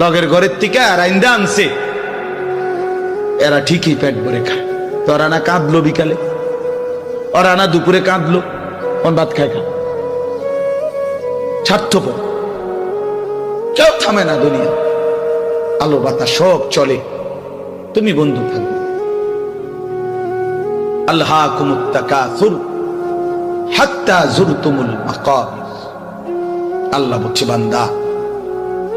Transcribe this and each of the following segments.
লগের ঘরের থেকে আর আইন্দা আনছে। এরা ঠিকই পেট ভরে খায়। তোরা না কাঁদলো বিকালে। ওরা না দুপুরে কাঁদলো, কোন ভাত খায় খা স্বার্থপর। কেউ থামে না দুনিয়া। আলো বাতা সব চলে। তুমি বন্ধু থাকবে আল্লাহ কুমুত্তাকাসুর হাত্তা জুরতুমুল মাকাবির আল্লাহ বলছে, বান্দা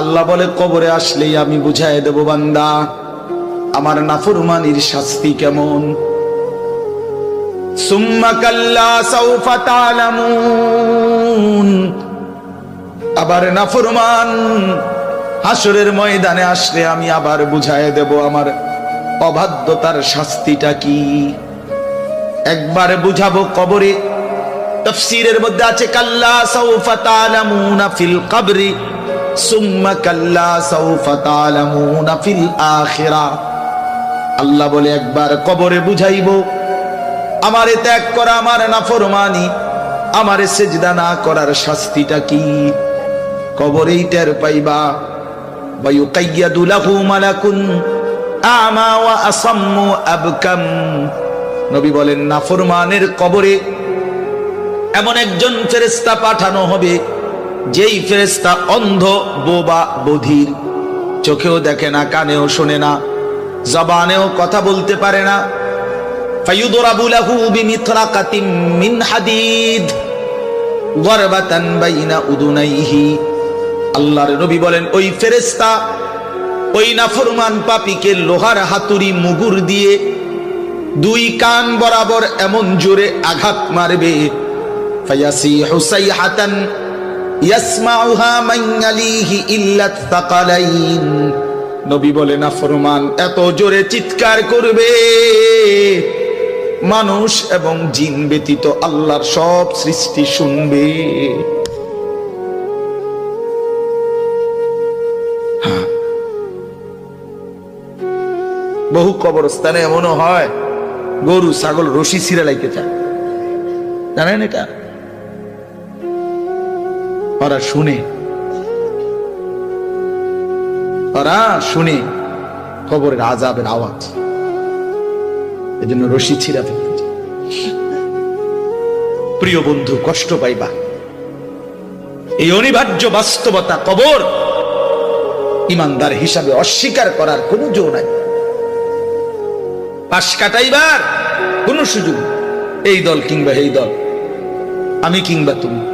আল্লাহ বলে, কবরে আসলেই আমি বুঝাই দেব বান্দা, আমার নাফরমানির শাস্তি কেমন? সৌফা আবার নাফরমান হাসরের ময়দানে আসলে আমি আবার বুঝাই দেব, আমার অবাধ্যতার শাস্তিটা কি? একবার বুঝাবো কবরে, তফসিরের মধ্যে আছে, কাল্লা সাউফা তালামুনা ফিল কবরি। সুম্মা কাল্লা সাউফা তালামুনা ফিল আখিরা আল্লাহ বলে একবার কবরে বুঝাইবো আমারে ত্যাগ করা আমার নাফরমানি আমারে সেজদা না করার শাস্তিটা কি কবরেই টের পাইবা ويقيد له ملك أعمى وأصم أبكم নবী বলেন নাফরমানের কবরে এমন একজন ফেরেস্তা পাঠানো হবে যেই ফেরেস্তা অন্ধ বোবা বধির, চোখেও দেখে না, কানেও শোনে না, জবানেও কথা বলতে পারে না। আল্লাহর বলেন, ওই ফেরেস্তা ওই লোহার হাতুড়ি দিয়ে দুই কান বরাবর এমন জোরে আঘাত মারবে। সাইহাতান ইয়াসমাউহা মান ইয়ালিহি ইল্লা তাকালাইন। নবী বলে নাফরমান এত জোরে চিৎকার করবে। মানুষ এবং জিন ব্যতীত আল্লাহর সব সৃষ্টি শুনবে। বহু কবরস্থানে এমনও হয়, গরু, ছাগল, রশি ছিঁড়ে লাইতে চায়। জানেন এটা? ওরা শুনে। ওরা শুনে কবরের আজাবের আওয়াজ। এই জন্য রশি ছিঁড়া ফেলতে প্রিয় বন্ধু, কষ্ট পাইবা। এই অনিবার্য বাস্তবতা কবর ইমানদার হিসাবে অস্বীকার করার কোনো জো নাই। পাশ কাটাইবার কোন সুযোগ এই দল কিংবা এই দল, আমি কিংবা তুমি।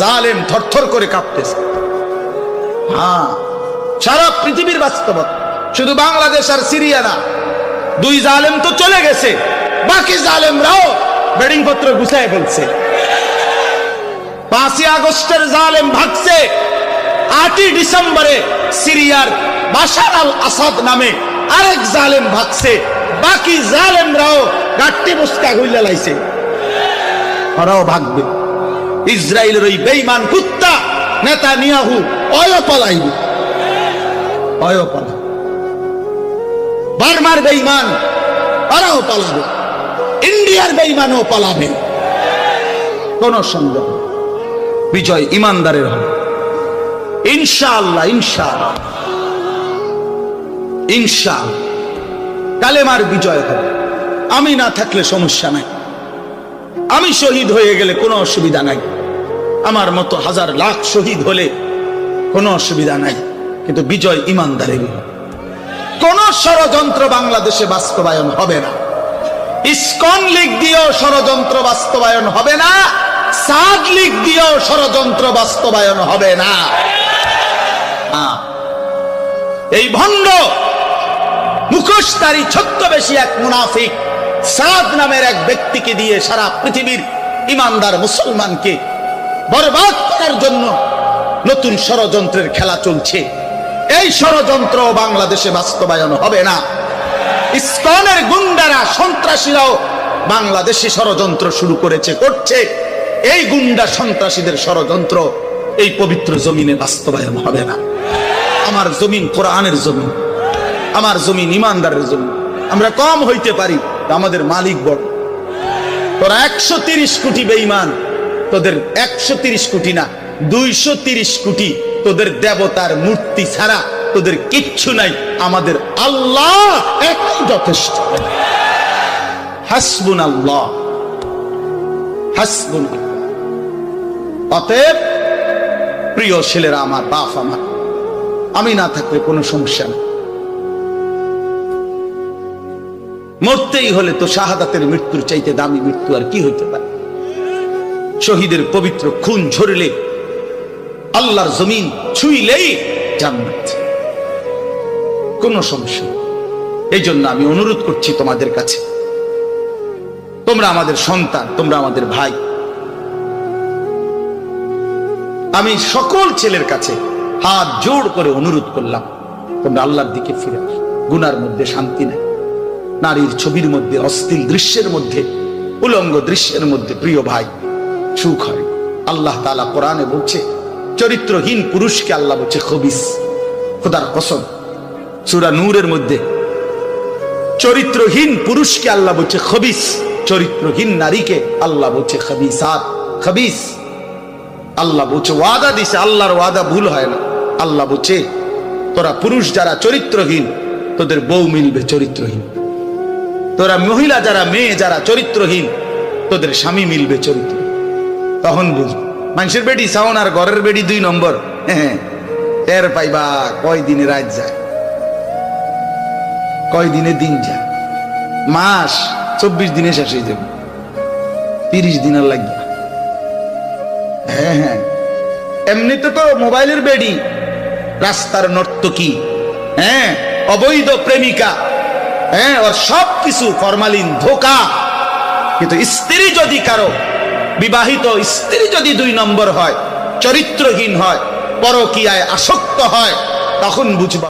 জালেম থরথর করে কাঁপতেছে। হ্যাঁ সারা পৃথিবীর বাস্তবতা শুধু বাংলাদেশ আর সিরিয়া না, দুই জালেম তো চলে গেছে, বাকি জালেমরাও বেডিং পত্র গুছায় ফেলছে। পাঁচই আগস্টের জালেম ভাগছে, আটই ডিসেম্বরে সিরিয়ার বাশার আল আসাদ নামে আরেক জালেম ভাগছে, বাকি জালেমরাও গাট্টি বস্তা গইলা লাইছে। ওরাও ভাগবে। ইসরায়েলের ওই বেইমান কুত্তা, নেতা নিয়াহু অয় পালাইবে। অয় পালা বার্মার বেইমান ওরাও পালাবে। ইন্ডিয়ার বেইমানও পালাবে। কোন সন্দেহ বিজয় ইমানদারের হবে। ইনশাআল্লাহ ইনশাআল্লাহ। ইনশাআল্লাহ। কালেমার বিজয় হবে। আমি না থাকলে সমস্যা নাই। আমি শহীদ হয়ে গেলে কোনো অসুবিধা নাই। আমার মতো হাজার লাখ শহীদ হলে কোনো অসুবিধা নাই, কিন্তু বিজয় ইমানদারেরই হবে কোন ষড়যন্ত্র বাংলাদেশে বাস্তবায়ন হবে না। ইস্কন লীগ দিয়েও ষড়যন্ত্র বাস্তবায়ন হবে না, সাদ লীগ দিয়েও ষড়যন্ত্র বাস্তবায়ন হবে না। এই ভণ্ড মুখোশধারী ছদ্মবেশী এক মুনাফিক, সাদ নামের এক ব্যক্তিকে দিয়ে সারা পৃথিবীর ইমানদার মুসলমানকে বরবাদ করার জন্য নতুন ষড়যন্ত্রের খেলা চলছে। এই ষড়যন্ত্র বাংলাদেশে বাস্তবায়ন হবে না। ইসকনের গুন্ডারা, সন্ত্রাসীরাও বাংলাদেশে ষড়যন্ত্র শুরু করেছে, করছে। এই গুন্ডা সন্ত্রাসীদের ষড়যন্ত্র এই পবিত্র জমিনে বাস্তবায়ন হবে না। আমার জমিন কোরআনের জমিন, আমার জমিন ইমানদারের জমিন। আমরা কম হইতে পারি, আমাদের মালিক বড়। তোরা একশো তিরিশ কোটি বেইমান তোদের একশো কোটি না, দুইশো কোটি তোদের দেবতার মূর্তি ছাড়া তোদের কিচ্ছু নাই, আমাদের আল্লাহ একই যথেষ্ট। হাসবুন আল্লাহ হাসবুন অতএব, প্রিয় ছেলেরা আমার, বাপ আমার, আমি না থাকলে কোনো সমস্যা নেই। মরতেই হলে তো শাহাদাতের মৃত্যুর চাইতে দামি মৃত্যু আর কি হইতে পারে? শহীদের পবিত্র খুন ঝরলে আল্লাহর জমিন ছুইলেই জান্নাত। কোনো সমস্যা এই জন্য আমি অনুরোধ করছি তোমাদের কাছে। তোমরা আমাদের সন্তান, তোমরা আমাদের ভাই। আমি সকল ছেলের কাছে হাত জোড় করে অনুরোধ করলাম, তোমরা আল্লাহর দিকে ফিরে। গুনার মধ্যে শান্তি নেই। নারীর ছবির মধ্যে অস্থির দৃশ্যের মধ্যে, উলঙ্গ দৃশ্যের মধ্যে প্রিয় ভাই। সুখ হয়। আল্লাহ তালা কোরআনে বলছে, চরিত্রহীন পুরুষকে আল্লাহ বলছে খবিস। খোদার কসম, সুরা নূরের মধ্যে চরিত্রহীন পুরুষকে আল্লাহ বলছে খবিস, চরিত্রহীন নারীকে আল্লাহ বলছে খবিসাত। খবিস, আল্লাহ বলছে ওয়াদা দিছে, আল্লাহর ওয়াদা ভুল হয় না। আল্লাহ বলছে, তোরা পুরুষ যারা চরিত্রহীন, তোদের বউ মিলবে চরিত্রহীন। তোরা মহিলা যারা মেয়ে যারা চরিত্রহীন, তোদের স্বামী মিলবে চরিত্র তখন বুঝব মানুষের বেডি সাউন আর ঘরের বেডি দুই নম্বর। হ্যাঁ টের পাইবা কয় দিনে রাত যায়? কয় দিনে দিন যায়? মাস চব্বিশ দিনে শেষ হয়ে যাবে। তিরিশ দিনের লাগবে। হ্যাঁ হ্যাঁ। এমনিতে তো মোবাইলের বেডি রাস্তার নর্তকী হ্যাঁ অবৈধ প্রেমিকা। হ্যাঁ ওর সব কিছু ফরমালিন ধোকা। কিন্তু স্ত্রী যদি কারও বিবাহিত স্ত্রী যদি দুই নম্বর হয় চরিত্রহীন হয় পরকিয়ায় আসক্ত হয় তখন বুঝবা